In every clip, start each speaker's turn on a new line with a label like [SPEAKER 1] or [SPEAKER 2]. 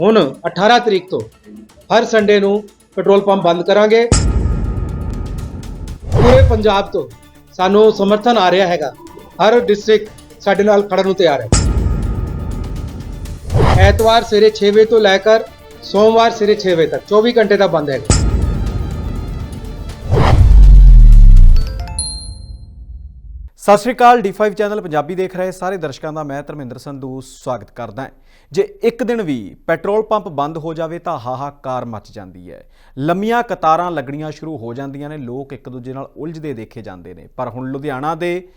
[SPEAKER 1] ਹੁਣ 18 ਤਰੀਕ ਤੋਂ ਹਰ ਸੰਡੇ ਨੂੰ ਪੈਟਰੋਲ ਪੰਪ ਬੰਦ ਕਰਾਂਗੇ। ਪੂਰੇ ਪੰਜਾਬ ਤੋਂ ਸਾਨੂੰ ਸਮਰਥਨ ਆ ਰਿਹਾ ਹੈਗਾ। ਹਰ ਡਿਸਟ੍ਰਿਕਟ ਸਾਡੇ ਨਾਲ ਖੜਨ ਨੂੰ ਤਿਆਰ ਹੈ। ਐਤਵਾਰ ਸਵੇਰੇ 6 ਵਜੇ ਤੋਂ ਲੈ ਕੇ ਸੋਮਵਾਰ ਸਵੇਰੇ 6 ਵਜੇ ਤੱਕ 24 ਘੰਟੇ ਦਾ ਬੰਦ ਹੈ
[SPEAKER 2] ਸਤਿ ਸ਼੍ਰੀ ਅਕਾਲ D5 ਚੈਨਲ ਪੰਜਾਬੀ ਦੇਖ ਰਹੇ ਸਾਰੇ ਦਰਸ਼ਕਾਂ ਦਾ ਮੈਂ ਧਰਮਿੰਦਰ ਸੰਧੂ ਸਵਾਗਤ ਕਰਦਾ ਹਾਂ। ਜੇ ਇੱਕ ਦਿਨ ਵੀ ਪੈਟਰੋਲ ਪੰਪ ਬੰਦ ਹੋ ਜਾਵੇ ਤਾਂ ਹਾਹਾਕਾਰ ਮਚ ਜਾਂਦੀ ਹੈ। ਲੰਮੀਆਂ ਕਤਾਰਾਂ ਲੱਗਣੀਆਂ ਸ਼ੁਰੂ ਹੋ ਜਾਂਦੀਆਂ ਨੇ, ਲੋਕ ਇੱਕ ਦੂਜੇ ਨਾਲ ਉਲਝਦੇ ਦੇਖੇ ਜਾਂਦੇ ਨੇ। ਪਰ ਹੁਣ ਲੁਧਿਆਣਾ ਦੇ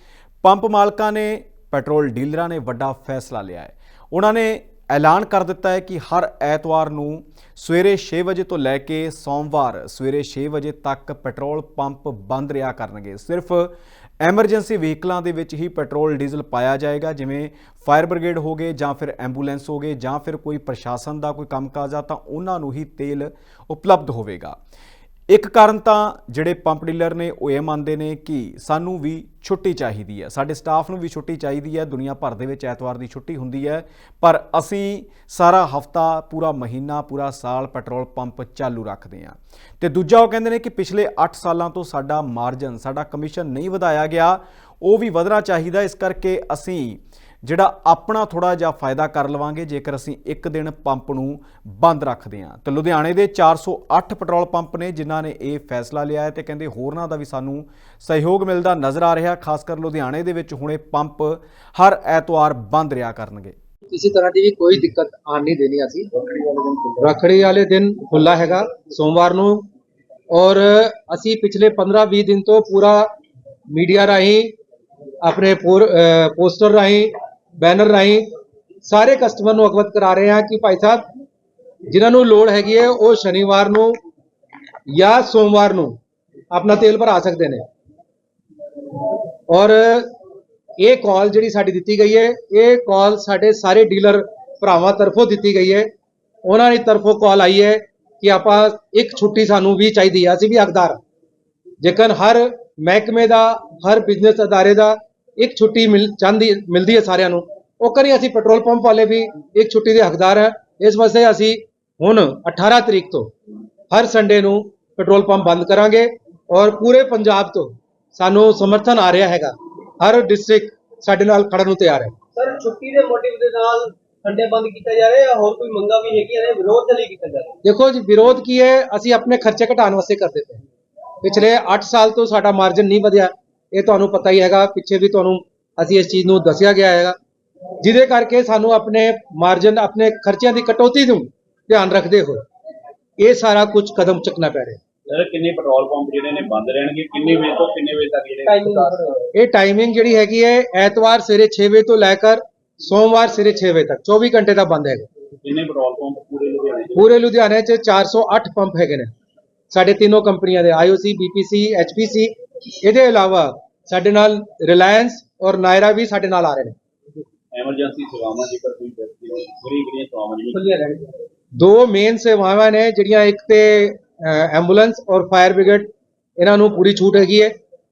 [SPEAKER 2] ਪੰਪ ਮਾਲਕਾਂ ਨੇ, ਪੈਟਰੋਲ ਡੀਲਰਾਂ ਨੇ ਵੱਡਾ ਫੈਸਲਾ ਲਿਆ ਹੈ। ਉਹਨਾਂ ਨੇ ਐਲਾਨ ਕਰ ਦਿੱਤਾ ਹੈ ਕਿ ਹਰ ਐਤਵਾਰ ਨੂੰ ਸਵੇਰੇ 6 ਵਜੇ ਤੋਂ ਲੈ ਕੇ ਸੋਮਵਾਰ ਸਵੇਰੇ 6 ਵਜੇ ਤੱਕ ਪੈਟਰੋਲ ਪੰਪ ਬੰਦ ਰਿਹਾ ਕਰਨਗੇ। ਸਿਰਫ ਐਮਰਜੈਂਸੀ ਵਹੀਕਲਾਂ ਦੇ ਵਿੱਚ ਹੀ ਪੈਟਰੋਲ, ਡੀਜ਼ਲ ਪਾਇਆ ਜਾਏਗਾ, ਜਿਵੇਂ ਫਾਇਰ ਬ੍ਰਿਗੇਡ ਹੋ ਗਏ ਜਾਂ ਫਿਰ ਐਂਬੂਲੈਂਸ ਹੋ ਗਏ ਜਾਂ ਫਿਰ ਕੋਈ ਪ੍ਰਸ਼ਾਸਨ ਦਾ ਕੋਈ ਕੰਮਕਾਜ ਆ, ਤਾਂ ਉਹਨਾਂ ਨੂੰ ਹੀ ਤੇਲ ਉਪਲਬਧ ਹੋਵੇਗਾ। ਇੱਕ ਕਾਰਨ ਤਾਂ ਜਿਹੜੇ ਪੰਪ ਡੀਲਰ ਨੇ ਉਹ ਇਹ ਮੰਨਦੇ ਨੇ ਕਿ ਸਾਨੂੰ ਵੀ ਛੁੱਟੀ ਚਾਹੀਦੀ ਹੈ। ਸਾਡੇ ਸਟਾਫ ਨੂੰ ਵੀ ਛੁੱਟੀ ਚਾਹੀਦੀ ਹੈ। ਦੁਨੀਆ ਭਰ ਦੇ ਵਿੱਚ ਐਤਵਾਰ ਦੀ ਛੁੱਟੀ ਹੁੰਦੀ ਹੈ। ਪਰ ਅਸੀਂ ਸਾਰਾ ਹਫਤਾ, ਪੂਰਾ ਮਹੀਨਾ, ਪੂਰਾ ਸਾਲ ਪੈਟਰੋਲ ਪੰਪ ਚਾਲੂ ਰੱਖਦੇ ਹਾਂ। ਤੇ ਦੂਜਾ ਉਹ ਕਹਿੰਦੇ ਨੇ ਕਿ ਪਿਛਲੇ 8 ਸਾਲਾਂ ਤੋਂ ਸਾਡਾ ਮਾਰਜਨ, ਸਾਡਾ ਕਮਿਸ਼ਨ ਨਹੀਂ ਵਧਾਇਆ ਗਿਆ। ਉਹ ਵੀ ਵਧਣਾ ਚਾਹੀਦਾ। ਇਸ ਕਰਕੇ ਅਸੀਂ ਜਿਹੜਾ ਆਪਣਾ ਥੋੜਾ ਜਿਹਾ ਫਾਇਦਾ ਕਰ ਲਵਾਂਗੇ, ਜੇਕਰ ਅਸੀਂ ਇੱਕ ਦਿਨ ਪੰਪ ਨੂੰ ਬੰਦ ਰੱਖਦੇ ਹਾਂ। ਤੇ ਲੁਧਿਆਣੇ ਦੇ 408 ਪੈਟਰੋਲ ਪੰਪ ਨੇ, ਜਿਨ੍ਹਾਂ ਨੇ ਇਹ ਫੈਸਲਾ ਲਿਆ ਹੈ ਤੇ ਕਹਿੰਦੇ ਹੋਰਨਾਂ ਦਾ ਵੀ ਸਾਨੂੰ ਸਹਿਯੋਗ ਮਿਲਦਾ ਨਜ਼ਰ ਆ ਰਿਹਾ, ਖਾਸ ਕਰ ਲੁਧਿਆਣੇ ਦੇ ਵਿੱਚ ਹੁਣੇ ਪੰਪ ਹਰ ਐਤਵਾਰ ਬੰਦ ਰਿਹਾ ਕਰਨਗੇ।
[SPEAKER 1] ਕਿਸੇ ਤਰ੍ਹਾਂ ਦੀ ਵੀ ਕੋਈ ਦਿੱਕਤ ਆਣ ਨਹੀਂ ਦੇਣੀ ਅਸੀਂ। ਰੱਖੜੀ ਵਾਲੇ ਦਿਨ ਖੁੱਲਾ ਹੈਗਾ, ਸੋਮਵਾਰ ਨੂੰ। ਔਰ ਅਸੀਂ ਪਿਛਲੇ 15-20 ਦਿਨ ਤੋਂ ਪੂਰਾ ਮੀਡੀਆ ਰਾਹੀਂ, ਆਪਣੇ ਪੋਸਟਰ ਰਾਹੀਂ ਬੈਨਰ ਰਾਹੀਂ ਸਾਰੇ ਕਸਟਮਰ ਨੂੰ ਅਵਗਤ ਕਰਾ ਰਹੇ ਹਾਂ ਕਿ ਭਾਈ ਸਾਹਿਬ, ਜਿਨ੍ਹਾਂ ਨੂੰ ਲੋੜ ਹੈਗੀ ਹੈ, ਉਹ ਸ਼ਨੀਵਾਰ ਨੂੰ ਜਾਂ ਸੋਮਵਾਰ ਨੂੰ ਆਪਣਾ ਤੇਲ ਭਰਾ ਸਕਦੇ ਨੇ ਔਰ ਇਹ ਕਾਲ ਜਿਹੜੀ ਸਾਡੀ ਦਿੱਤੀ ਗਈ ਹੈ, ਇਹ ਕਾਲ ਸਾਡੇ ਸਾਰੇ ਡੀਲਰ ਭਰਾਵਾਂ ਤਰਫੋਂ ਦਿੱਤੀ ਗਈ ਹੈ ਉਹਨਾਂ ਦੀ ਤਰਫੋਂ ਕਾਲ ਆਈ ਹੈ ਕਿ ਆਪਾਂ ਇੱਕ ਛੁੱਟੀ ਸਾਨੂੰ ਵੀ ਚਾਹੀਦੀ ਹੈ ਅਸੀਂ ਵੀ ਹੱਕਦਾਰ ਹਾਂ। ਜੇਕਰ ਹਰ ਮਹਿਕਮੇ ਦਾ, ਹਰ ਬਿਜ਼ਨਸ ਅਦਾਰੇ ਦਾ ਇੱਕ ਛੁੱਟੀ ਮਿਲ ਚਾਹੁੰਦੀ ਮਿਲਦੀ ਹੈ ਸਾਰਿਆਂ ਨੂੰ। ਉਹ ਕਰੀ ਅਸੀਂ ਪੈਟਰੋਲ ਪੰਪ ਵਾਲੇ ਵੀ ਇੱਕ ਛੁੱਟੀ ਦੇ ਹੱਕਦਾਰ ਹੈ। ਇਸ ਵਾਸਤੇ ਅਸੀਂ ਹੁਣ 18 ਤਰੀਕ ਤੋਂ ਹਰ ਸੰਡੇ ਨੂੰ ਪੈਟਰੋਲ ਪੰਪ ਬੰਦ ਕਰਾਂਗੇ ਔਰ ਪੂਰੇ ਪੰਜਾਬ ਤੋਂ ਸਾਨੂੰ ਸਮਰਥਨ ਆ ਰਿਹਾ ਹੈਗਾ। ਹਰ ਡਿਸਟ੍ਰਿਕਟ ਸਾਡੇ ਨਾਲ ਖੜਨ ਨੂੰ ਤਿਆਰ ਹੈ।
[SPEAKER 3] ਸਰ ਛੁੱਟੀ ਦੇ ਮੋਟਿਵ ਦੇ ਨਾਲ ਸੰਡੇ ਬੰਦ ਕੀਤਾ ਜਾ ਰਿਹਾ ਜਾਂ ਹੋਰ ਕੋਈ ਮੰਗਾ ਵੀ ਹੈਗੀਆਂ ਨੇ? ਵਿਰੋਧ ਦੇ ਲਈ ਕੀਤਾ ਜਾ ਰਿਹਾ
[SPEAKER 1] ਦੇਖੋ ਜੀ ਵਿਰੋਧ ਕੀ ਹੈ? ਅਸੀਂ ਆਪਣੇ ਖਰਚੇ ਘਟਾਉਣ ਵਾਸਤੇ ਕਰਦੇ ਪਏ ਪਿਛਲੇ 8 ਸਾਲ ਤੋਂ ਸਾਡਾ ਮਾਰਜਨ ਨਹੀਂ ਵਧਿਆ। ਇਹ ਤੁਹਾਨੂੰ ਪਤਾ ਹੀ ਹੈਗਾ ਪਿੱਛੇ ਵੀ ਤੁਹਾਨੂੰ ਅਸੀਂ ਇਸ ਚੀਜ਼ ਨੂੰ ਦੱਸਿਆ ਗਿਆ ਹੈਗਾ। ਜਿਹਦੇ ਕਰਕੇ ਸਾਨੂੰ ਆਪਣੇ ਮਾਰਜਨ ਆਪਣੇ ਖਰਚਿਆਂ ਦੀ ਕਟੌਤੀ ਨੂੰ ਧਿਆਨ ਰੱਖਦੇ ਹੋਏ ਇਹ ਸਾਰਾ ਕੁਝ ਕਦਮ ਚੁੱਕਣਾ ਪੈ ਰਿਹਾ।
[SPEAKER 4] ਸਰ ਕਿੰਨੇ ਪੈਟਰੋਲ ਪੰਪ ਜਿਹੜੇ ਨੇ ਬੰਦ ਰਹਿਣਗੇ? ਕਿੰਨੇ ਵਜੇ ਤੋਂ ਕਿੰਨੇ ਵਜੇ ਤੱਕ ਜਿਹੜੇ
[SPEAKER 3] ਟਾਈਮਿੰਗ
[SPEAKER 1] ਇਹ ਟਾਈਮਿੰਗ ਜਿਹੜੀ ਹੈਗੀ ਹੈ ਐਤਵਾਰ ਸਵੇਰੇ 6 ਵਜੇ ਤੋਂ ਲੈ ਕੇ ਸੋਮਵਾਰ ਸਵੇਰੇ 6 ਵਜੇ ਤੱਕ 24 ਘੰਟੇ ਦਾ ਬੰਦ ਹੈਗਾ।
[SPEAKER 4] ਕਿੰਨੇ ਪੈਟਰੋਲ ਪੰਪ ਪੂਰੇ ਲੁਧਿਆਣੇ 'ਚ?
[SPEAKER 1] ਪੂਰੇ ਲੁਧਿਆਣੇ 'ਚ 408 ਪੰਪ ਹੈਗੇ ਨੇ। ਸਾਡੇ ਤਿੰਨੋਂ ਕੰਪਨੀਆਂ ਦੇ ਆਈਓਸੀ ਬੀਪੀਸੀ ਐਚਪੀਸੀ ਇਹਦੇ ਇਲਾਵਾ ਸਾਡੇ ਨਾਲ ਰਿਲਾਇੰਸ ਔਰ ਨਾਇਰਾ ਵੀ ਸਾਡੇ ਨਾਲ ਆ ਰਹੇ ਨੇ।
[SPEAKER 4] ਐਮਰਜੈਂਸੀ ਸੇਵਾਵਾਂ ਜੇਕਰ ਕੋਈ ਵਿਅਕਤੀ ਨੂੰ ਕਿਹੜੀਆਂ ਕਿਹੜੀਆਂ ਸੇਵਾਵਾਂ ਜਿਹੜੀਆਂ
[SPEAKER 3] ਖੁੱਲੀਆਂ ਰਹਿਣਗੀਆਂ
[SPEAKER 1] ਦੋ ਮੇਨ ਸੇਵਾਵਾਂ ਨੇ ਜਿਹੜੀਆਂ ਇੱਕ ਤੇ ਐਂਬੂਲੈਂਸ ਔਰ ਫਾਇਰ ਬ੍ਰਿਗੇਡ ਇਹਨਾਂ ਨੂੰ ਪੂਰੀ ਛੂਟ ਹੈਗੀ ਹੈ।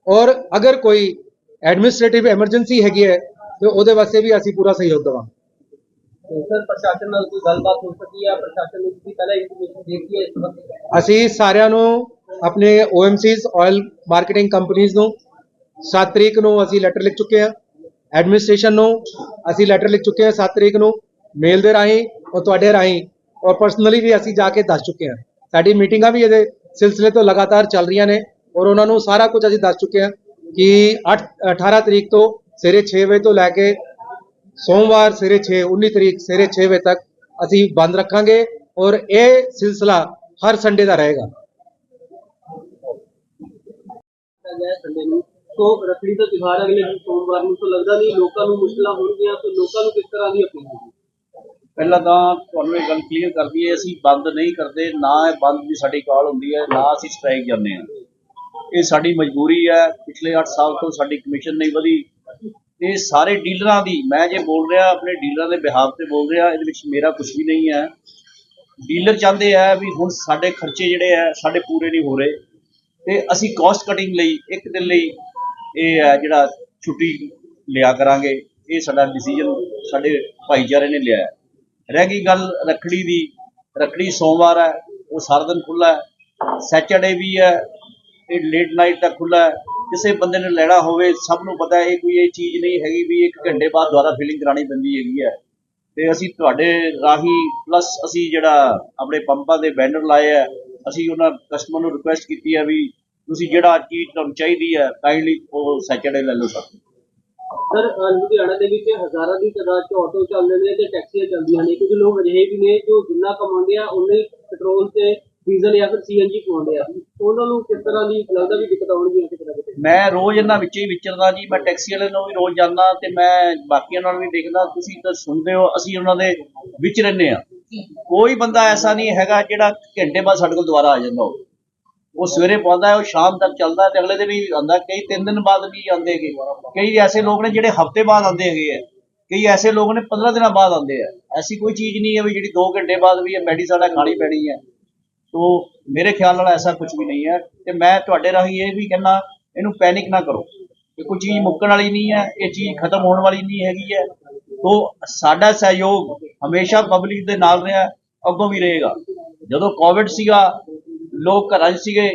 [SPEAKER 1] ਔਰ ਅਗਰ ਕੋਈ ਐਡਮਿਨਿਸਟ੍ਰੇਟਿਵ ਐਮਰਜੈਂਸੀ ਹੈਗੀ ਹੈ ਤੇ ਉਹਦੇ ਵਾਸਤੇ ਵੀ ਅਸੀਂ ਪੂਰਾ ਸਹਿਯੋਗ ਦੇਵਾਂਗੇ।
[SPEAKER 3] ਸਰ ਪ੍ਰਸ਼ਾਸਨ ਨਾਲ ਕੋਈ ਗੱਲਬਾਤ ਹੋ ਸਕੀ ਹੈ ਪ੍ਰਸ਼ਾਸਨ ਨੂੰ ਤੁਸੀਂ ਪਹਿਲਾਂ ਇਨਫੋਰਮੇਸ਼ਨ ਦਿੱਤੀ ਹੈ ਇਸ ਸੰਬੰਧੀ?
[SPEAKER 1] ਅਸੀਂ ਸਾਰਿਆਂ ਨੂੰ ਆਪਣੇ OMCs ਆਇਲ ਮਾਰਕੀਟਿੰਗ ਕੰਪਨੀਆਂ ਨੂੰ 7 ਤਰੀਕ ਨੂੰ ਅਸੀਂ ਲੈਟਰ ਲਿਖ ਚੁੱਕੇ ਹਾਂ ਐਡਮਿਨਿਸਟ੍ਰੇਸ਼ਨ ਨੂੰ ਅਸੀਂ ਲੈਟਰ ਲਿਖ ਚੁੱਕੇ ਹਾਂ 7 ਤਰੀਕ ਨੂੰ ਮੇਲ ਦੇ ਰਾਹੀਂ ਔਰ ਤੁਹਾਡੇ ਰਾਹੀਂ ਔਰ ਪਰਸਨਲੀ ਵੀ ਅਸੀਂ ਜਾ ਕੇ ਦੱਸ ਚੁੱਕੇ ਹਾਂ ਸਾਡੀ ਮੀਟਿੰਗਾਂ ਵੀ ਇਹਦੇ ਸਿਲਸਿਲੇ ਤੋਂ ਲਗਾਤਾਰ ਚੱਲ ਰਹੀਆਂ ਨੇ ਔਰ ਉਹਨਾਂ ਨੂੰ ਸਾਰਾ ਕੁਝ ਅਸੀਂ ਦੱਸ ਚੁੱਕੇ ਹਾਂ ਕਿ 8 18 ਤਰੀਕ ਤੋਂ ਸਵੇਰੇ 6 ਵਜੇ ਤੋਂ ਲੈ ਕੇ ਸੋਮਵਾਰ ਸਵੇਰੇ 6 19 ਤਰੀਕ ਸਵੇਰੇ 6 ਵਜੇ ਤੱਕ ਅਸੀਂ ਬੰਦ ਰੱਖਾਂਗੇ ਔਰ ਇਹ ਸਿਲਸਿਲਾ ਹਰ ਸੰਡੇ ਦਾ ਰਹੇਗਾ
[SPEAKER 3] ਕੀਤਾ ਗਿਆ ਸੰਡੇ ਨੂੰ। ਤੋਂ ਰੱਖੜੀ ਦਾ ਤਿਉਹਾਰ ਅਗਲੇ ਦਿਨ ਸੋਮਵਾਰ ਨੂੰ ਤਾਂ ਲੱਗਦਾ ਨਹੀਂ ਲੋਕਾਂ ਨੂੰ ਮੁਸ਼ਕਲਾਂ ਹੋਣਗੀਆਂ ਤਾਂ ਲੋਕਾਂ ਨੂੰ ਕਿਸ ਤਰ੍ਹਾਂ ਦੀ ਅਪੀਲ ਹੋਊਗੀ?
[SPEAKER 4] ਪਹਿਲਾਂ ਤਾਂ ਤੁਹਾਨੂੰ ਇਹ ਗੱਲ ਕਲੀਅਰ ਕਰ ਦਈਏ, ਅਸੀਂ ਬੰਦ ਨਹੀਂ ਕਰਦੇ, ਨਾ ਇਹ ਬੰਦ ਦੀ ਸਾਡੀ ਕਾਲ ਹੁੰਦੀ ਹੈ, ਨਾ ਅਸੀਂ ਸਟ੍ਰਾਈਕ ਜਾਂਦੇ ਹਾਂ। ਇਹ ਸਾਡੀ ਮਜਬੂਰੀ ਹੈ, ਪਿਛਲੇ 8 ਸਾਲ ਤੋਂ ਸਾਡੀ ਕਮਿਸ਼ਨ ਨਹੀਂ ਵਧੀ। ਇਹ ਸਾਰੇ ਡੀਲਰਾਂ ਦੀ, ਮੈਂ ਜੇ ਬੋਲ ਰਿਹਾ, ਆਪਣੇ ਡੀਲਰਾਂ ਦੇ ਬਿਹਾਫ ਤੇ ਬੋਲ ਰਿਹਾ, ਇਹਦੇ ਵਿੱਚ ਮੇਰਾ ਕੁਝ ਵੀ ਨਹੀਂ ਹੈ। ਡੀਲਰ ਚਾਹੁੰਦੇ ਆ ਵੀ ਹੁਣ ਸਾਡੇ ਖਰਚੇ ਜਿਹੜੇ ਆ, ਸਾਡੇ ਪੂਰੇ ਨਹੀਂ ਹੋ ਰਹੇ। ਤੇ ਅਸੀਂ ਕਾਸਟ ਕਟਿੰਗ ਲਈ ਇੱਕ ਦਿਨ ਲਈ ਇਹ ਹੈ ਜਿਹੜਾ ਛੁੱਟੀ ਲਿਆ ਕਰਾਂਗੇ। ਇਹ ਸਾਡਾ ਡਿਸੀਜਨ ਸਾਡੇ ਭਾਈਚਾਰੇ ਨੇ ਲਿਆ ਰਹਿ ਗਈ ਗੱਲ ਰੱਖੜੀ ਦੀ। ਰੱਖੜੀ ਸੋਮਵਾਰ ਹੈ, ਉਹ ਸਾਰਾ ਦਿਨ ਖੁੱਲਾ ਹੈ। ਸੈਚਰਡੇ ਵੀ ਹੈ ਇਹ ਲੇਟ ਨਾਈਟ ਤੱਕ ਖੁੱਲਾ ਹੈ। ਕਿਸੇ ਬੰਦੇ ਨੇ ਲੈਣਾ ਹੋਵੇ, ਸਭ ਨੂੰ ਪਤਾ ਇਹ ਕੋਈ ਇਹ ਚੀਜ਼ ਨਹੀਂ ਹੈਗੀ ਵੀ ਇੱਕ ਘੰਟੇ ਬਾਅਦ ਦੁਬਾਰਾ ਫਿਲਿੰਗ ਕਰਾਣੀ ਪੈਂਦੀ ਹੈਗੀ ਹੈ। ਤੇ ਅਸੀਂ ਤੁਹਾਡੇ ਰਾਹੀਂ ਪਲੱਸ ਅਸੀਂ ਜਿਹੜਾ ਆਪਣੇ ਪੰਪਾਂ ਦੇ ਬੈਨਰ ਲਾਏ ਆ ਅਸੀਂ ਉਹਨਾਂ ਕਸਟਮਰ ਨੂੰ ਰਿਕੁਐਸਟ ਕੀਤੀ ਹੈ ਵੀ ਤੁਸੀਂ ਜਿਹੜਾ ਚੀਜ਼ ਤੁਹਾਨੂੰ ਚਾਹੀਦੀ ਹੈ ਕਾਈਂਡਲੀ ਉਹ ਸੈਚਰਡੇ ਲੈ ਲਓ ਸਰ।
[SPEAKER 3] ਸਰ ਲੁਧਿਆਣਾ ਦੇ ਵਿੱਚ ਹਜ਼ਾਰਾਂ ਦੀ ਤਾਦਾਦ 'ਚ ਆਟੋ ਚੱਲਦੇ ਨੇ ਤੇ ਟੈਕਸੀਆਂ ਚੱਲਦੀਆਂ ਨੇ। ਕੁਝ ਲੋਕ ਅਜਿਹੇ ਵੀ ਨੇ ਜੋ ਜਿੰਨਾ ਕਮਾਉਂਦੇ ਆ ਉਹਨੇ ਪੈਟਰੋਲ ਤੇ ਡੀਜ਼ਲ ਜਾਂ ਫਿਰ ਸੀਐਨਜੀ ਪਵਾਉਂਦੇ ਆ। ਉਹਨਾਂ ਨੂੰ ਕਿਸ ਤਰ੍ਹਾਂ ਦੀ ਲੱਗਦਾ ਵੀ ਦਿੱਕਤ ਆਉਣਗੀਆਂ ਕਿਤੇ ਨਾ ਕਿਤੇ?
[SPEAKER 4] ਮੈਂ ਰੋਜ਼ ਇਹਨਾਂ ਵਿੱਚ ਹੀ ਵਿਚਰਦਾ ਜੀ। ਮੈਂ ਟੈਕਸੀ ਵਾਲੇ ਨੂੰ ਵੀ ਰੋਜ਼ ਜਾਂਦਾ ਤੇ ਮੈਂ ਬਾਕੀਆਂ ਨਾਲ ਵੀ ਦੇਖਦਾ। ਤੁਸੀਂ ਤਾਂ ਸੁਣਦੇ ਹੋ ਅਸੀਂ ਉਹਨਾਂ ਦੇ ਵਿੱਚ ਰਹਿੰਦੇ ਆ ਕੋਈ ਬੰਦਾ ਐਸਾ ਨਹੀਂ ਹੈਗਾ ਜਿਹੜਾ ਘੰਟੇ ਬਾਅਦ ਸਾਡੇ ਕੋਲ ਦੁਬਾਰਾ ਆ ਜਾਂਦਾ ਹੋਵੇ। ਉਹ ਸਵੇਰੇ ਪਾਉਂਦਾ ਹੈ, ਉਹ ਸ਼ਾਮ ਤੱਕ ਚੱਲਦਾ ਤੇ ਅਗਲੇ ਦਿਨ ਵੀ ਆਉਂਦਾ ਕਈ ਤਿੰਨ ਦਿਨ ਬਾਅਦ ਵੀ ਆਉਂਦੇ ਹੈਗੇ। ਕਈ ਐਸੇ ਲੋਕ ਨੇ ਜਿਹੜੇ ਹਫ਼ਤੇ ਬਾਅਦ ਆਉਂਦੇ ਹੈਗੇ ਆ ਕਈ ਐਸੇ ਲੋਕ ਨੇ 15 ਦਿਨਾਂ ਬਾਅਦ ਆਉਂਦੇ ਆ ਐਸੀ ਕੋਈ ਚੀਜ਼ ਨਹੀਂ ਹੈ ਵੀ ਜਿਹੜੀ 2 ਘੰਟੇ ਬਾਅਦ ਵੀ ਇਹ ਮੈਡੀਸਨ ਹੈ ਖਾਣੀ ਪੈਣੀ ਹੈ। ਤੋ ਮੇਰੇ ਖਿਆਲ ਨਾਲ ਐਸਾ ਕੁਝ ਵੀ ਨਹੀਂ ਹੈ। ਤੇ ਮੈਂ ਤੁਹਾਡੇ ਰਾਹੀਂ ਇਹ ਵੀ ਕਹਿਣਾ ਇਹਨੂੰ ਪੈਨਿਕ ਨਾ ਕਰੋ। ਇਹ ਕੋਈ ਚੀਜ਼ ਮੁੱਕਣ ਵਾਲੀ ਨਹੀਂ ਹੈ, ਇਹ ਚੀਜ਼ ਖਤਮ ਹੋਣ ਵਾਲੀ ਨਹੀਂ ਹੈਗੀ ਹੈ। ਤੋ ਸਾਡਾ ਸਹਿਯੋਗ ਹਮੇਸ਼ਾ ਪਬਲਿਕ ਦੇ ਨਾਲ ਰਿਹਾ, ਅੱਗੋਂ ਵੀ ਰਹੇਗਾ। ਜਦੋਂ ਕੋਵਿਡ ਸੀਗਾ ਲੋਕ ਘਰਾਂ 'ਚ ਸੀਗੇ,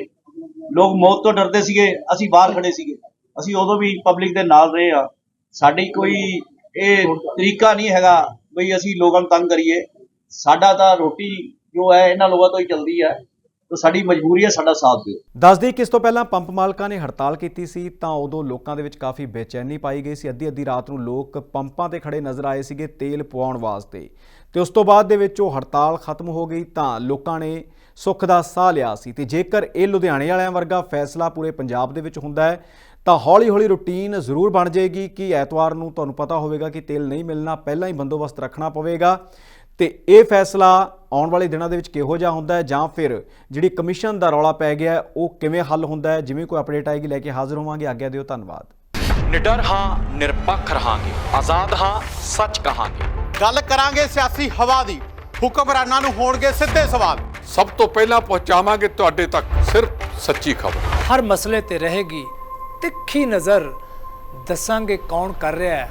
[SPEAKER 4] ਲੋਕ ਮੌਤ ਤੋਂ ਡਰਦੇ ਸੀਗੇ, ਅਸੀਂ ਬਾਹਰ ਖੜੇ ਸੀਗੇ। ਅਸੀਂ ਉਦੋਂ ਵੀ ਪਬਲਿਕ ਦੇ ਨਾਲ ਰਹੇ ਆ ਸਾਡੀ ਕੋਈ ਇਹ ਤਰੀਕਾ ਨਹੀਂ ਹੈਗਾ ਬਈ ਅਸੀਂ ਲੋਕਾਂ ਨੂੰ ਤੰਗ ਕਰੀਏ। ਸਾਡਾ ਤਾਂ ਰੋਟੀ ਜੋ ਹੈ, ਇਹਨਾਂ ਲੋਕਾਂ ਤੋਂ ਹੀ ਚੱਲਦੀ ਹੈ। ਤਾਂ ਸਾਡੀ ਮਜਬੂਰੀ ਹੈ, ਸਾਡਾ ਸਾਥ ਦਿਓ।
[SPEAKER 2] ਦੱਸਦੇ ਕਿ ਇਸ ਤੋਂ ਪਹਿਲਾਂ ਪੰਪ ਮਾਲਕਾਂ ਨੇ ਹੜਤਾਲ ਕੀਤੀ ਸੀ, ਤਾਂ ਉਦੋਂ ਲੋਕਾਂ ਦੇ ਵਿੱਚ ਕਾਫੀ ਬੇਚੈਨੀ ਪਾਈ ਗਈ ਸੀ। ਅੱਧੀ ਅੱਧੀ ਰਾਤ ਨੂੰ ਲੋਕ ਪੰਪਾਂ ਤੇ ਖੜੇ ਨਜ਼ਰ ਆਏ ਸੀਗੇ ਤੇਲ ਪਵਾਉਣ ਵਾਸਤੇ। ਤੇ ਉਸ ਤੋਂ ਬਾਅਦ ਦੇ ਵਿੱਚ ਉਹ ਹੜਤਾਲ ਖਤਮ ਹੋ ਗਈ, ਤਾਂ ਲੋਕਾਂ ਨੇ ਸੁੱਖ ਦਾ ਸਾਹ ਲਿਆ ਸੀ। ਤੇ ਜੇਕਰ ਇਹ ਲੁਧਿਆਣੇ ਵਾਲਿਆਂ ਵਰਗਾ ਫੈਸਲਾ ਪੂਰੇ ਪੰਜਾਬ ਦੇ ਵਿੱਚ ਹੁੰਦਾ ਹੈ, ਤਾਂ ਹੌਲੀ-ਹੌਲੀ ਰੁਟੀਨ ਜ਼ਰੂਰ ਬਣ ਜਾਏਗੀ ਕਿ ਐਤਵਾਰ ਨੂੰ ਤੁਹਾਨੂੰ ਪਤਾ ਹੋਵੇਗਾ ਕਿ ਤੇਲ ਨਹੀਂ ਮਿਲਣਾ, ਪਹਿਲਾਂ ਹੀ ਬੰਦੋਬਸਤ ਰੱਖਣਾ ਪਵੇਗਾ। ਤੇ ਇਹ ਫੈਸਲਾ ਆਉਣ ਵਾਲੇ ਦਿਨਾਂ ਦੇ ਵਿੱਚ ਕਿਹੋ ਜਿਹਾ ਹੁੰਦਾ ਹੈ ਜਾਂ ਫਿਰ ਜਿਹੜੀ ਕਮਿਸ਼ਨ ਦਾ ਰੌਲਾ ਪੈ ਗਿਆ ਉਹ ਕਿਵੇਂ ਹੱਲ ਹੁੰਦਾ ਹੈ? ਜਿਵੇਂ ਕੋਈ ਅਪਡੇਟ ਆਏਗੀ ਲੈ ਕੇ ਹਾਜ਼ਰ ਹੋਵਾਂਗੇ। ਆਗਿਆ ਦਿਓ ਧੰਨਵਾਦ।
[SPEAKER 5] ਨਿਡਰ ਹਾਂ ਨਿਰਪੱਖ ਰਹਾਂਗੇ। ਆਜ਼ਾਦ ਹਾਂ ਸੱਚ ਕਹਾਂਗੇ।
[SPEAKER 6] ਗੱਲ ਕਰਾਂਗੇ ਸਿਆਸੀ ਹਵਾ ਦੀ। ਹੁਕਮਰਾਨਾਂ ਨੂੰ ਹੋਣਗੇ ਸਿੱਧੇ ਸਵਾਲ।
[SPEAKER 7] ਸਭ ਤੋਂ ਪਹਿਲਾਂ ਪਹੁੰਚਾਵਾਂਗੇ ਤੁਹਾਡੇ ਤੱਕ ਸਿਰਫ ਸੱਚੀ ਖਬਰ।
[SPEAKER 8] ਹਰ ਮਸਲੇ ਤੇ ਰਹੇਗੀ ਤਿੱਖੀ ਨਜ਼ਰ। ਦੱਸਾਂਗੇ ਕੌਣ ਕਰ ਰਿਹਾ ਹੈ।